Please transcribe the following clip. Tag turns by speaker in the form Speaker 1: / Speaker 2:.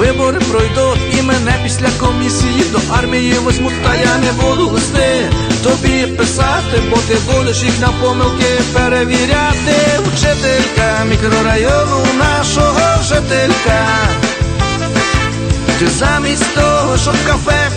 Speaker 1: вибори пройдуть і мене після комісії до армії возьмуть, та я не буду листи тобі писати, бо ти будеш їх на помилки перевіряти. Вчителька мікрорайону нашого жителька. Ти замість того, щоб кафе